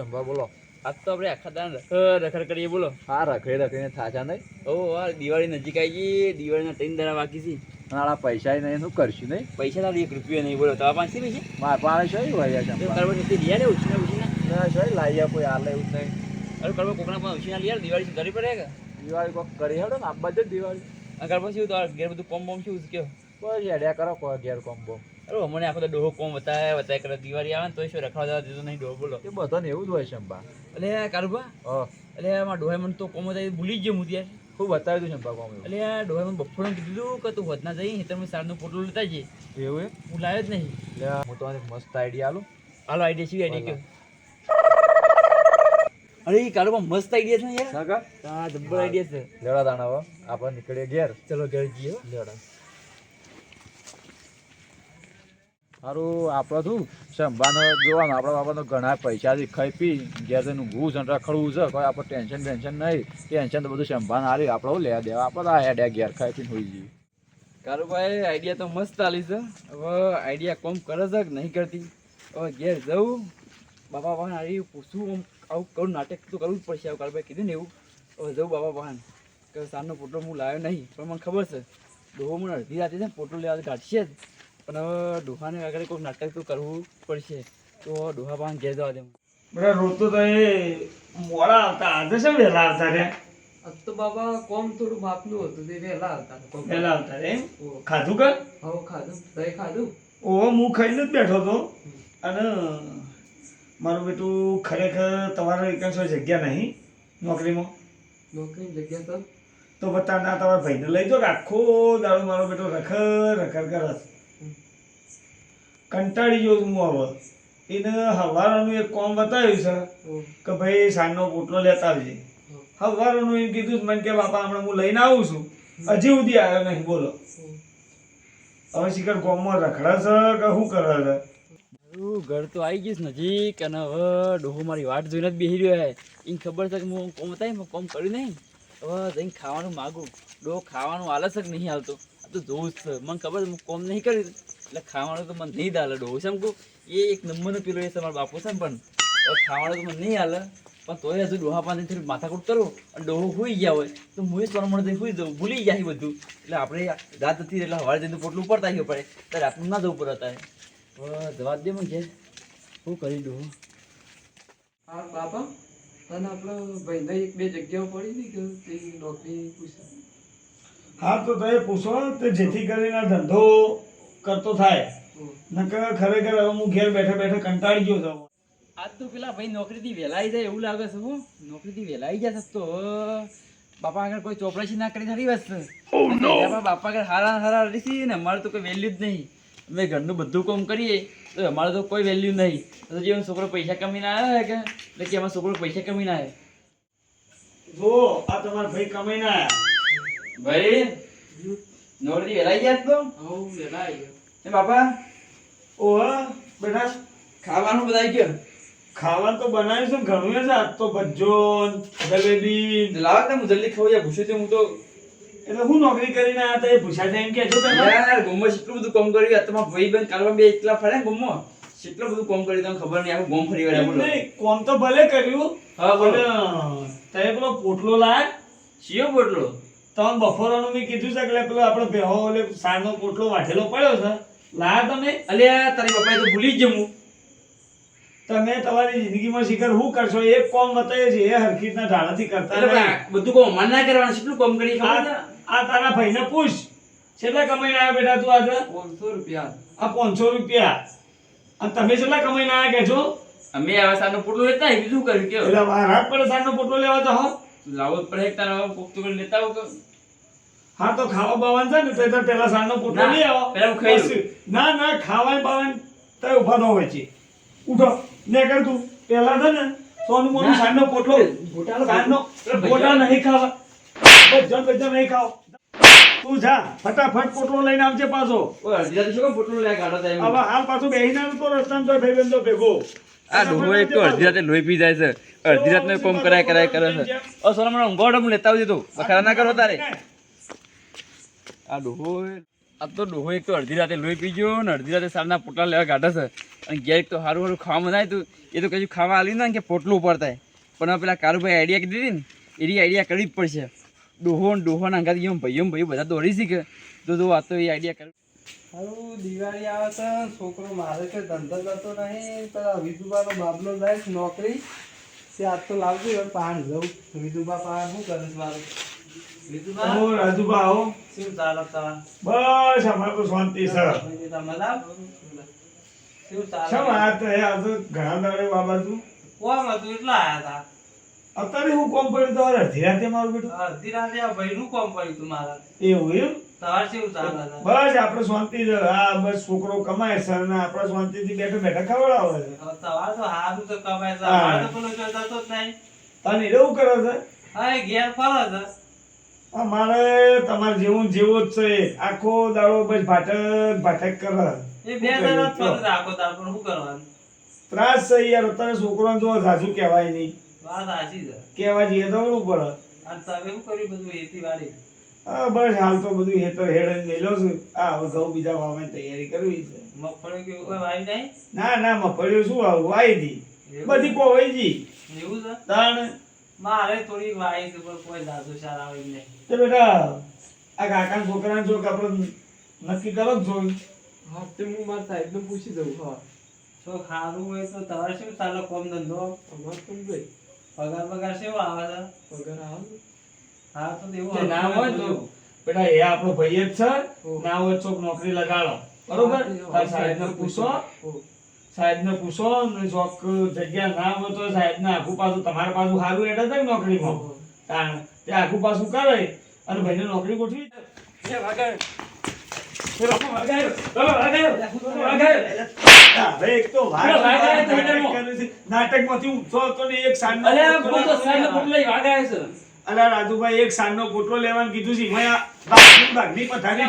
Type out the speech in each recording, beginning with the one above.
શંભા બોલો. આજ તો આપણે આખા દાન રખડ રખડ કરીએ બોલો. હા રખડે રખડીને થાચા નહીં. ઓ આ દિવાળી નજીક આવી ગઈ દિવાળીના ત્રણ દાડા બાકી છે. આલા પૈસા નહીં શું કરશું નહીં. પૈસા તારી એક રૂપિયો નહીં બોલો. તમારા પાસે પૈસા? મારા પાસે શું હોય છે તો શંભા કરવા નથી લઈ આલે ઉછીના? ના શું લાવી કોઈ હાલે એવું નહીં. અરે કરવા કોકના પણ ઉછીના લઈ દિવાળી ઘરે પડે કે? દિવાળી કોક કરી હેડો ને આ જ દિવાળી. આ કરવા શું તો ઘેર બધું કોમ બોમ શું કયો બસ હેડ્યા કરો કોઈ ઘેર કોમ્બો અરે મને આખો તો ડોહો કોમ બતાવે બતાવે કરે દિવાળી આવે ને તો શું રખડવા દીધું નહીં ડોહો બોલો. એ બધાને એવું જ હોય શંભા એટલે કારુભા એટલે આમાં ડોહે મને તો કોમ બતાવી ભૂલી જ ગયો હું ત્યાં. ખૂબ બતાવી દઉં ચંપા કોમ એટલે ડોહે મને બપોરે કીધું કે તું વધના જઈ હેતરમાં સારનું પોટલું લેતા જઈએ એવું હું લાવ્યો જ નહીં. એટલે હું તો મસ્ત આઈડિયા આલું. હાલો આઈડિયા શું આઈડિયા અરે એ કારુબા મસ્ત આઈડિયા છે ને યાર. હા જબ્બર આઈડિયા છે. લેવડા દાણા હવે આપણે નીકળીએ ઘેર. ચલો ઘેર જઈએ. લેવડા સારું આપણે શું? સંભાળનો જોવાનું, આપણા બાપાનો ઘણા પૈસાથી ખાઈ પી, ઘેર તેનું ઘૂસ અને રખડવું છે, કોઈ આપણે ટેન્શન ટેન્શન નહીં. ટેન્શન તો બધું સંભાળ હારી, આપણે લેવા દેવા? આપણે આ હેડ્યા ઘેર ખાઈ પીને હોઈ જઈએ કારુભાઈ, આઈડિયા તો મસ્ત આલી છે. હવે આઈડિયા કોમ કરે છે કે નહીં કરતી? હવે ઘેર જવું. બાપા વાહન આવી પૂછવું, આમ આવું કરું, નાટક તો કરવું જ પડશે. આવું કારુભાઈ કીધું ને એવું. હવે જવું બાપા વાહન કે સારનો પોટલો હું લાવ્યો નહીં. પણ મને ખબર છે ડોહો મને અડધી રાતે છે પોટલો લેવા કાઢશે જ. પણ હવે ડોહાને આગળ કોઈ નાટક તો કરવું પડશે. તો ડોહા પણ ઘેર જવા દે. બધા રોજ તો એ મોડા આવતા. આજે છે વહેલા આવતા રે? આજ તો બાબા કોમ થોડું બાપનું હતું. તે વહેલા આવતા વહેલા આવતા રે એમ? ખાધું કર હો ખાધું. દહીં ખાધું? ઓ હું ખાઈને જ બેઠો હતો. અને મારું બેટું ખરેખર તમારે એકસો જગ્યા નહીં. નોકરીમાં. નોકરીની જગ્યા તો? તો બતા ના તમારા ભાઈને લઈ જાઓ આખો દાડો મારો બેટો રખડ કર કરસ કંટાળી ગયો છું હું હવે. એને હવારાનું એક કોમ બતાવ્યું છે કે ભાઈ સાંજનો પોટલો લેતા આવજે. હવારાનું એમ કીધું છે મને કે બાપા હમણાં હું લઈને આવું છું. હજી સુધી આવ્યો નહીં બોલો. હવે શિખર કોમમાં રખડા છે કે શું કરે છે? મારું ઘર તો આવી ગઈશ નજીક અને હવે ડોહો મારી વાટ જોઈને જ બેસી રહ્યો હે એને ખબર છે કે હું કોમ થાય હું કોમ કર્યું નહીં. હવે જઈને ખાવાનું માગું. ડોહો ખાવાનું હાલે છે કે નહીં હાલતો આ તો જોઉં જ છે. મને ખબર છે હું કોમ નહીં કર્યું. એટલે ખાવાનું તો મને નહીં હાલે ડોહું. છે એ એક નંબરનો પેલો એ તમારો બાપુ છે ને પણ ખાવાનું તો મને નહીં હાલે. પણ તોય હજુ ડોહા પાસે થોડી માથાકૂટ કરો અને ડોહો હોઈ ગયા હોય તો હું એ પ્રમાણે જઈને હોઈ જવું ભૂલી ગયા બધું. એટલે આપણે રાત હતી એટલે સવારે જઈને પોટલું ઉપર ગયો પડે ત્યારે રાતનું ના જવું પડે અત્યારે. જવા દે મને ઘેર. શું કરી ડોહો? હા બાપા. તને આપણો ભાઈને એક બે જગ્યાઓ પડી હતી કે તે નોકરી પૂછે હા તો તમે પૂછો તો જેથી કરીને ધંધો કરતો થાય. નકર ખરેખર હવે હું ઘેર બેઠા બેઠા કંટાળી ગયો છું. આજ તો પેલા ભાઈ નોકરીથી વહેલા આવી જાય એવું લાગે છે હું. નોકરીથી વહેલા આવી જશે તો બાપા આગળ કોઈ ચોપડાશી ના કરી સારી વાત બાપા આગળ હારા હારા રહીશી ને અમારે તો કોઈ વેલ્યુ જ નહીં. અમે ઘરનું બધું કામ કરીએ તો અમારે તો કોઈ વેલ્યુ નહીં. તો જે છોકરો પૈસા કમીને આવ્યો કે? એટલે કે અમારો છોકરો પૈસા કમીને આવ્યો. જો આ તમારા ભાઈ કમાઈને આવ્યા. ભાઈ? વહેલા આવી ગયા તો વહેલા આવી ગયો એ બાપા ઓહ બેટા ખાવાનું બધા આવી ગયો ખાવાનું તો બનાવ્યું છે ઘણું છે આજ તો ભજ્જો જલેબી લાવ ને હું જલ્દી ખાવું યાર ભૂસ્યું હું તો એટલે હું નોકરી કરીને આયા તા એ ભૂસા છે એમ કે જો તમે યાર ગોમમાં એટલું બધું કામ કર્યું આ તમારા ભાઈ બેન કાલમાં બે એકલા ફરે ને એટલું બધું કામ કર્યું તમને ખબર નહીં આખું ગોમ ફરી વળ્યા બોલો નહીં, કોમ તો ભલે કર્યું હા બોલો તમે પેલો પોટલો લાયા શિયો બોટલો તમે બફોરાનું મેં કીધું છે કે એટલે પેલો આપણો બેહો એટલે સારનો પોટલો વાઢેલો પડ્યો છે. લાયા તમે? અલ્યા તારી પપ્પાએ તો ભૂલી જ જમું તમે તમારી જિંદગીમાં શિખર શું કરશો? એક કોમ બતાવે છે એ હરખીતના ઢાળાથી કરતા બધું કોમ અમારે ના કરવાનું કેટલું કોમ કરી આ આ તારા ભાઈને પૂછ. કેટલા કમાઈને આવ્યા બેટા તું આજે? પાંચસો રૂપિયા. આ પાંચસો રૂપિયા. અને તમે કેટલા કમાઈને આવ્યા કે છો? અમે આવા સારનો પોટલો લેતા બીજું કર્યું કે એટલે રાત પડે સારનો પોટલો લેવા તો હો લાવો જ પડે એક તારા કોક તો કરી લેતા આવો હા તો ખાવા બાવાન છે ને તો તો પેલા સાંજનો પોટલો લઈ આવો. પેલા હું ખાઈ લઉં. પછી- ના ના ખાવા બાવાન તો ઊભા ન હોય છે. ઉઠો. ને કર તું પેલા છે ને સોનું મોનું સાંજનો પોટલો ગોટા ભજીયા- નહીં ખાવા. બધા બધા નહીં ખાવ. તું જા ફટાફટ પોટલો લઈને આવજે પાછો. ઓય શું પોટલો લઈ કાઢો તા હવે હાલ પાછું બેહીને તો રસ્તામાં તો ભાઈબંધો ભેગો. આ ડોહો એક તો અડધી રાતે લોહી પી જાય છે. અડધી રાતનો કોમ કરાય કરાય કરે છે. ઓ સોના મને ઊંઘો લેતા આવજે તું. બખાડા ના કરો તારે. આ ડોહો આ તો ડોહો એક તો અડધી રાતે લોહી પી ગયો ને અડધી રાતે સારના પોટલા લેવા કાઢે છે. અને ઘેર તો સારું સારું ખાવા થાય તું એ તો કશું ખાવા આલી ને કે પોટલું ઉપર થાય પણ પેલા કારુભાઈ આઈડિયા કીધી ને એની આઈડિયા કરવી જ પડશે. ડોહો ને ડોહો ના અંગાથી એમ ભાઈઓ ભાઈઓ બધા દોડી શીખે. તો તો આ તો એ આઈડિયા કરવી હારું દિવાળી આવે છે છોકરો મારે કે ધંધો કરતો નહીં. પેલા વિધુબાનો બાબલો જાય નોકરી. તે આજ તો લાવજો પાન જવું. વિધુબા પાન શું કરે મારું? વિધુબા ઓ રાજુભા આવો શું ચાલે બસ અમારે તો શાંતિ છે. શું વાત છે? આ તો ઘણા દાડે બાબા તું કોમ હતું? એટલા આયા અત્યારે હું કોમ પડ્યું તો અડધી રાતે મારું બેટું અડધી રાતે આ કોમ પડ્યું તું મારા? એવું એમ? બસ આપણે શાંતિ હા બસ છોકરો કમાય છે અને આપણે શાંતિથી બેઠા બેઠા ખવડાવે છે. હવે તમારે તો હારું તો કમાય છે. તો પેલો જતો જ નહીં. તને એવું કરે છે? હા એ ઘેર ફરો છે. અમારે તમારે જેવું જેવો જ છે. આખો દાડો બસ ભાટક ભાટક કરે. એ બે જણા જ ફરે છે પણ શું કરવાનું? ત્રાસ છે યાર અત્યારે છોકરાને જો સાસુ કહેવાય નહીં. વાત સાચી છે. કહેવા જઈએ તો શું પડે. અને તમે શું કર્યું બધું હા બસ હાલ તો બધું હેતર હેડ છું. આ હવે ઘઉં બીજા વાવવાની તૈયારી કરવી છે. મગફળી કે કોઈ વાવી નહીં? ના ના મફળીઓ શું આવું વાઈ દી. બધી કોવાઈ જી એવું છે? તાણ મારે થોડી વાઈસ ઉપર કોઈ દાદુ શાર આવી નહીં. તો બેટા આ કાકા છોકરાને જો આપણે નક્કી કરો જ જોઈ હા તે હું મારા સાહેબને પૂછી દઉં હા. તો ખારું હોય તો તમારે શું ચાલો કોમ ધંધો? અમાર તો ભાઈ પગાર પગાર કેવો આવે છે? પગાર આવે હા તો એવું ના હોય તો. બેટા એ આપણો ભાઈ જ છે. ના હોય ચોક નોકરી લગાડો. બરોબર? તાર સાહેબને પૂછો. સાહેબને પૂછો ને જોક જગ્યા ના હોય તો સાહેબને આખું પાછું તમારા પાછું સારું હેડે થાય નોકરીમાં. તાણ તે આખું પાછું કરે અને ભાઈને નોકરી ગોઠવી એક ને પોટલો રાજુભાઈ એક સાંજનો પોટલો લેવાનું કીધું છે. પથારી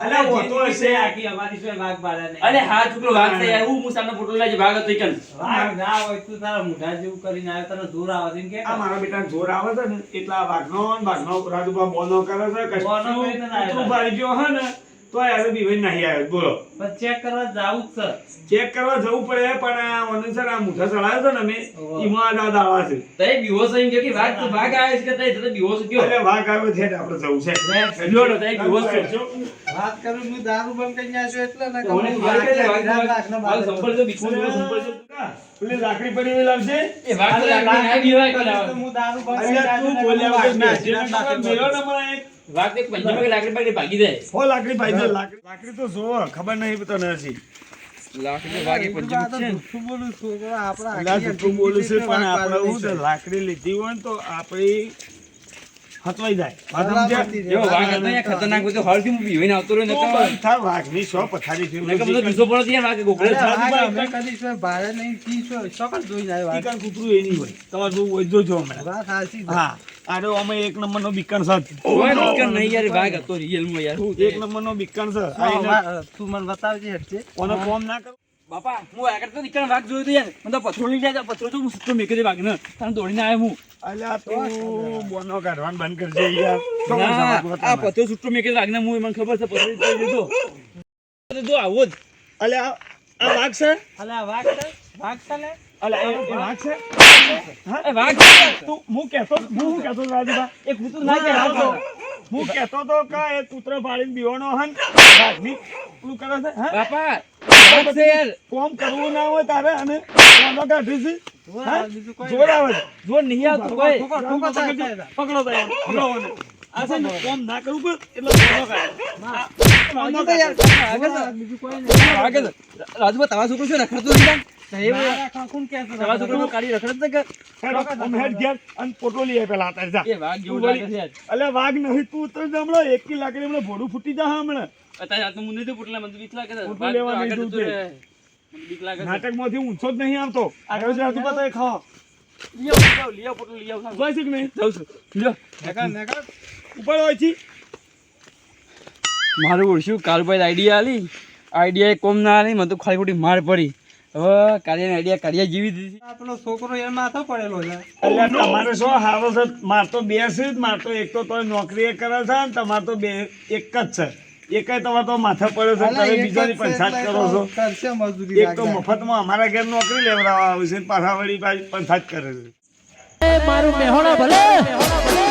ભેગું અલા વો તો જિંદગી હશે આખી અમારી સિવાય વાઘ બાળા નહીં. અલે હા છોકરો વાઘ છે યાર હું હું સાનો પોટલો લઈ વાઘ હતો કન વાઘ ના હોય તું તારા મુઢા જેવું કરીને આવે તને જોર આવે છે કે આ મારા બેટા જોર આવે છે ને એટલા વાઘનો વાઘનો રાજુભા બોનો કરે છે. કશું ભાઈ ગયો હે ને તો યારે બીવાઈ નહીં આવ્યો. બોલો. પણ ચેક કરવા જાવું જ છે. ચેક કરવા જવું પડે પણ આ મને આ મુઠા ચડાવ્યો છે ને અમે ઓહો. આ દાવા છે. તઈ બીવો છે એમ કે વાઘ તો વાઘ આવે છે કે તઈ તો બીવો છે કયો? એટલે વાઘ આવ્યો છે એટલે આપણે જવું છે. લ્યો તઈ બીવો છે. વાત કરું હું દારૂ બંધ કરી નાખ્યો એટલે ને તો વાઘ છે, વાઘ સંભળ બીકો બીકો સંભળ છે પેલી લાકડી પડી હોય લાવશે એ વાઘ તો લાકડી ના બીવાય કોને આવે. હું દારૂ બંધ તું બોલ્યા વગર ના બેસીને મેલો ને એક. વાઘ એક પંજાબી લાકડી પાડી ભાગી જાય હો લાકડી ભાઈ છે, લાકડી લાકડી તો જોવો ખબર નહીં તો નથી લાકડી છે ને. બોલું છોકરો આપણા જૂઠું બોલું છે પણ આપણે શું છે છે. લાકડી લીધી હોય તો આપણી હતવાઈ જાય. વાત બરાબર. સમજ્યા? છે. એવો વાઘ હતો અહીંયા ખતરનાક હતો હળથી હું બીવાઈને આવતો રહ્યો નકર બંધ વાઘની સો પથારી ફેરવી નકર બધો દીધી. પડો ત્યાં વાઘે ગોખલે અરે રાજુભાઈ વાઘ અમે કદી શું ભાડે નહીં કી શું ચોક્કસ જોઈને આવ્યો વાઘ. બીકન કૂતરું એની હોય. તમારે જોવું જોજો હમણાં. વાત સાચી હા. અરે અમે એક નંબર નો છે સર નહીં યાર વાઘ હતો રિયલમાં યાર. હું એક નંબર નો એને વા- તું મને બતાવજે. કોનો કોમ ના કરો. બાપા હું આગળ તો નીકળ વાઘ જોયો તો યાર. મને તો પથરો લઈ જાય પથરો તો હું સુતો મેકે દે વાઘને. તને દોડીને આવ્યો હું. અલ્યા તું બોનો કાઢવાનું બંધ કરજે યાર. આ. પથરો સુતો મેકે દે વાઘને હું મને ખબર છે પથરો લઈ લીધો. તો જો આવો જ. અલ્યા આ વાઘ છે? અલે આ વાઘ છે? વાઘ છે અલ્યા વાઘ છે? વાઘ છે. તું હું ના કહેતો તો કે એ કૂતરો પાડીને બીવાનો હન? બાપા કોમ કરવું ના હોય તારે અને કોનો કાઢી છે જોર આવે, નહીં આવતું. પકડો તો પકડો આ છે ને કોમ ના કરવું એટલે કોનો કાઢે. તો નહીં. તમારો છોકરો શું રખડતો. એ વાઘ તું નહીં તું ઉતર જા હમણાં એક લાકડી ભોડું ફૂટી જા હમણાં. અત્યારે આ તો પૂટલા, મને બીક લાગે છે. લેવા નહીં બીક લાગે ઊંચો જ નહીં આવતો. પોટલું નહીં? જાઉં છું. લ્યો. ઉપર હોય છે. મારું ઓળશું કાલભાઈ આઈડિયા આલી. આઈડિયા કોમ ના આલી મને તો ખાલી ખોટી માર પડી. હવે કાર્યની આઈડિયા કાર્ય જીવી દીધી આપણો પેલો છોકરો એ માથો પડેલો છે. એટલે તમારે શું હારો છે? માર તો બે છે માર તો એક તો નોકરી એ કરે છે ને તમારે તો બે એક જ છે. એકય તમારે તો માથા પડ્યો છે તમે એક બીજાની પંચાયત કરો છો. એક તો મફતમાં અમારા ઘેર નોકરી લેવડાવવા આવે છે પાછા વળી પાછી પંચાયત કરે છે. મારું મેહોણા ભલે.